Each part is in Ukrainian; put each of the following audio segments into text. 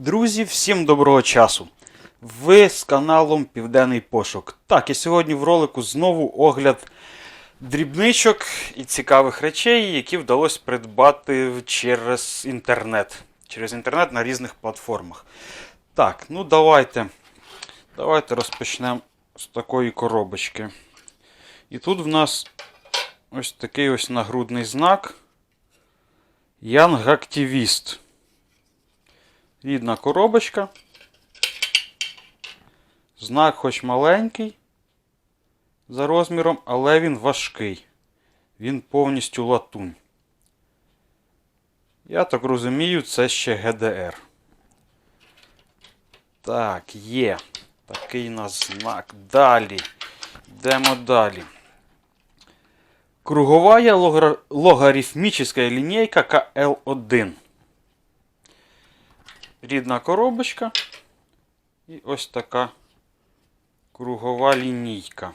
Друзі, всім доброго часу! Ви з каналом Південний Пошук. Так, і сьогодні в ролику знову огляд дрібничок і цікавих речей, які вдалося придбати через інтернет. Через інтернет на різних платформах. Так, ну давайте. Давайте розпочнемо з такої коробочки. І тут в нас ось такий ось нагрудний знак. Young Activist. Рідна коробочка. Знак хоч маленький за розміром, але він важкий. Він повністю латунь. Я так розумію, це ще ГДР. Так, є. Такий у нас знак. Далі. Йдемо далі. Круговая логар- логарифмическая линейка КЛ1. Рідна коробочка. І ось така кругова лінійка.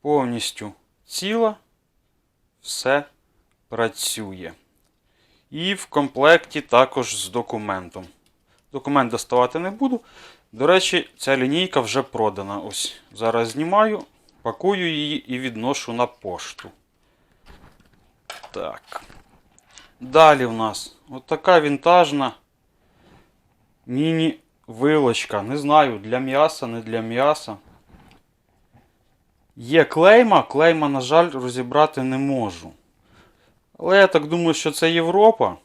Повністю ціла. Все працює. І в комплекті також з документом. Документ доставати не буду. До речі, ця лінійка вже продана. Ось зараз знімаю, пакую її і відношу на пошту. Так. Далі в нас от така вінтажна міні-вилочка. Не знаю, для м'яса, не для м'яса. Є клейма, клейма, на жаль, розібрати не можу. Але я так думаю, що це Європа.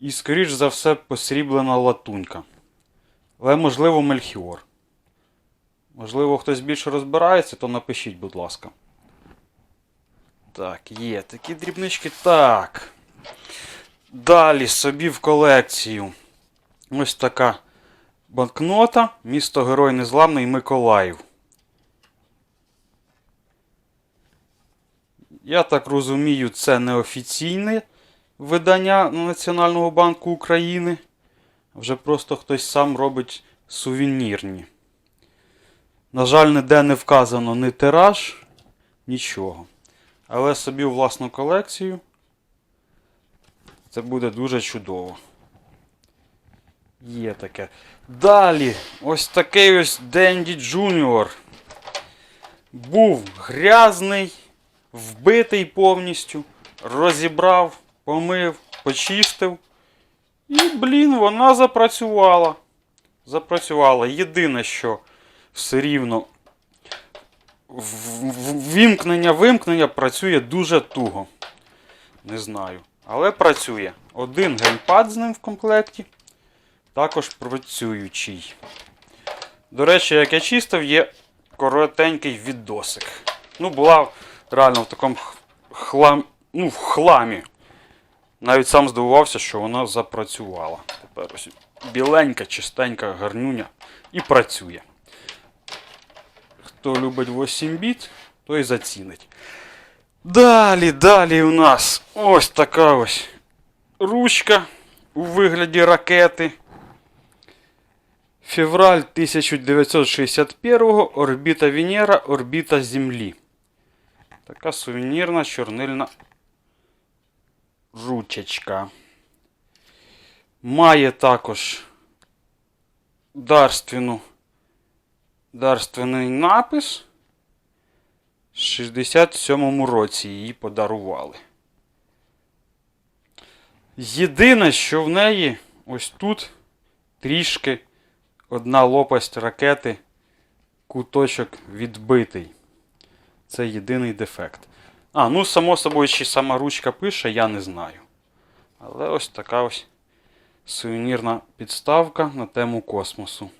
І, скоріш за все, посріблена латунька. Але, можливо, Мельхіор. Можливо, хтось більше розбирається, то напишіть, будь ласка. Так, є такі дрібнички. Так. Далі собі в колекцію. Ось така банкнота. Місто Герой Незламний Миколаїв. Я так розумію, це неофіційне видання Національного банку України. Вже просто хтось сам робить сувенірні. На жаль, ніде не вказано ні тираж, нічого. Але собі у власну колекцію. Це буде дуже чудово. Є таке. Далі, ось такий ось Денді Джуніор. Був грязний, вбитий повністю, розібрав, помив, почистив. І, блін, вона запрацювала. Запрацювала. Єдине, що все рівно в- в- вімкнення вимкнення працює дуже туго. Не знаю. Але працює. Один геймпад з ним в комплекті. Також працюючий. До речі, як я чистив, є коротенький відосик. Ну, була реально в такому хлам... ну, в хламі. Навіть сам здивувався, що вона запрацювала. Тепер ось біленька, чистенька, гарнюня і працює. Хто любить 8 біт, той зацінить. Далі, далі у нас ось така ось ручка у вигляді ракети. Февраль 1961 орбіта Венера, орбіта Землі. Така сувенірна чорнильна ручечка. Має також дарственну, дарственний напис. В 67-му році її подарували. Єдине, що в неї ось тут трішки одна лопасть ракети, куточок відбитий. Це єдиний дефект. А, ну, само собою, чи сама ручка пише, я не знаю. Але ось така ось сувенірна підставка на тему космосу.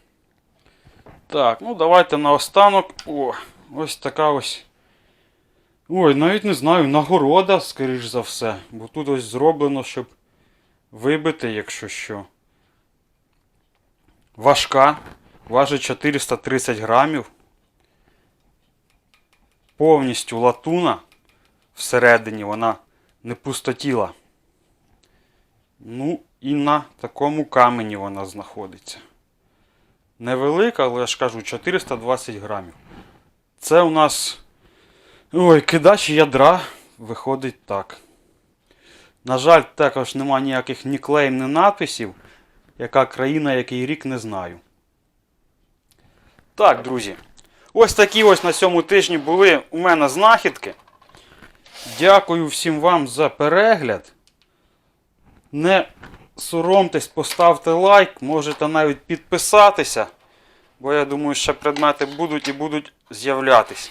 Так, ну давайте наостанок. О, ось така ось. Ой, навіть не знаю, нагорода, скоріш за все. Бо тут ось зроблено, щоб вибити, якщо що. Важка. Важить 430 грамів. Повністю латуна. Всередині вона не пустотіла. Ну, і на такому камені вона знаходиться. Невелика, але я ж кажу, 420 грамів. Це у нас. Ой, кидач ядра виходить так. На жаль, також нема ніяких ні клейм, ні надписів. Яка країна, який рік не знаю. Так, друзі. Ось такі ось на цьому тижні були у мене знахідки. Дякую всім вам за перегляд. Не соромтесь, поставте лайк, можете навіть підписатися. Бо я думаю, ще предмети будуть і будуть з'являтись.